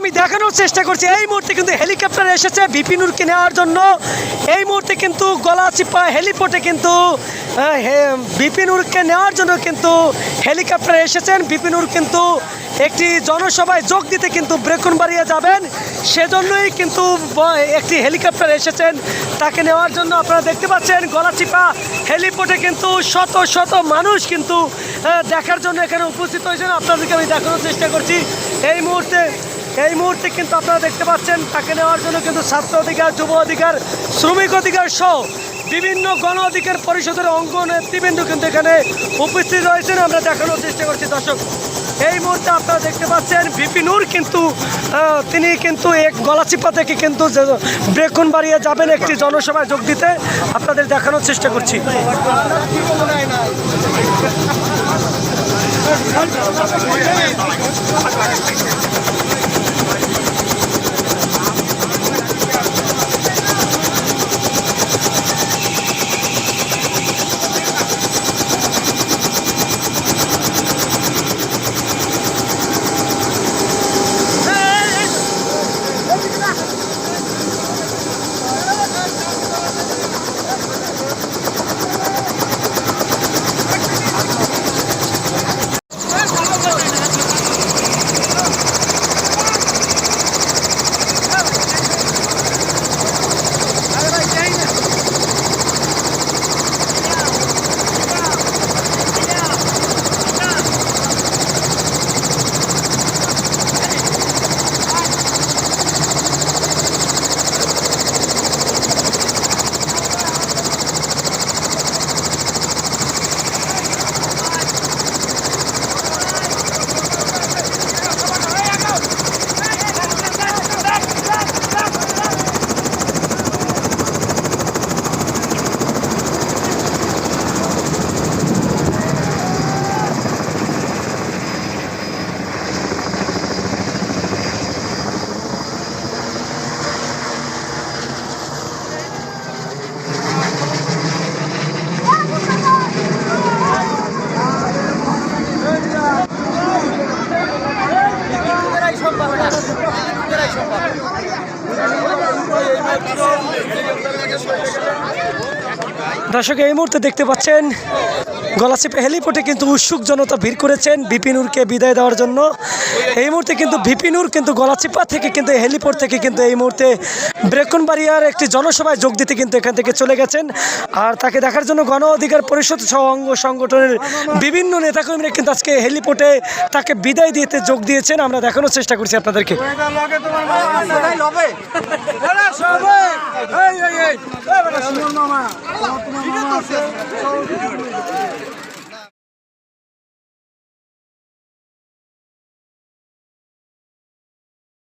আমি দেখানোর চেষ্টা করছি। এই মুহূর্তে কিন্তু হেলিকপ্টার এসেছে বিপিনুরকে নেওয়ার জন্য। এই মুহূর্তে কিন্তু গলাচিপা হেলিপোর্টে কিন্তু বিপিনুরকে নেওয়ার জন্য কিন্তু হেলিকপ্টার এসেছেন। বিপিনুর কিন্তু একটি জনসভায় যোগ দিতে কিন্তু ব্রেকনবাড়িয়া যাবেন। সেজন্যই কিন্তু একটি হেলিকপ্টার এসেছেন তাকে নেওয়ার জন্য। আপনারা দেখতে পাচ্ছেন গলাচিপা হেলিপোর্টে কিন্তু শত শত মানুষ কিন্তু দেখার জন্য এখানে উপস্থিত হয়েছেন। আপনাদেরকে আমি দেখানোর চেষ্টা করছি। এই মুহূর্তে এই মুহূর্তে কিন্তু আপনারা দেখতে পাচ্ছেন, তাকে নেওয়ার জন্য কিন্তু ছাত্র অধিকার, যুব অধিকার, শ্রমিক অধিকার সহ বিভিন্ন গণ অধিকার পরিষদের অঙ্গ নেতৃবৃন্দ কিন্তু এখানে উপস্থিত রয়েছেন। আমরা দেখানোর চেষ্টা করছি দর্শক। এই মুহূর্তে আপনারা দেখতে পাচ্ছেন বিপিনুর কিন্তু তিনি কিন্তু এক গলাচিপা থেকে কিন্তু ব্রেকুন বাড়িয়ে যাবেন একটি জনসভায় যোগ দিতে। আপনাদের দেখানোর চেষ্টা করছি। দর্শক এই মুহূর্তে দেখতে পাচ্ছেন গলাচিপে হেলিপোর্টে কিন্তু উৎসুক জনতা ভিড় করেছেন বিপিনুরকে বিদায় দেওয়ার জন্য। এই মুহূর্তে কিন্তু বিপিনুর কিন্তু গলাচিপা থেকে কিন্তু হেলিপোর্ট থেকে কিন্তু এই মুহূর্তে ব্রেকনবাড়িয়ার একটি জনসভায় যোগ দিতে কিন্তু এখান থেকে চলে গেছেন। আর তাকে দেখার জন্য গণ অধিকার পরিষদ সহ অঙ্গ সংগঠনের বিভিন্ন নেতাকর্মীরা কিন্তু আজকে হেলিপোর্টে তাকে বিদায় দিতে যোগ দিয়েছেন। আমরা দেখানোর চেষ্টা করছি আপনাদেরকে।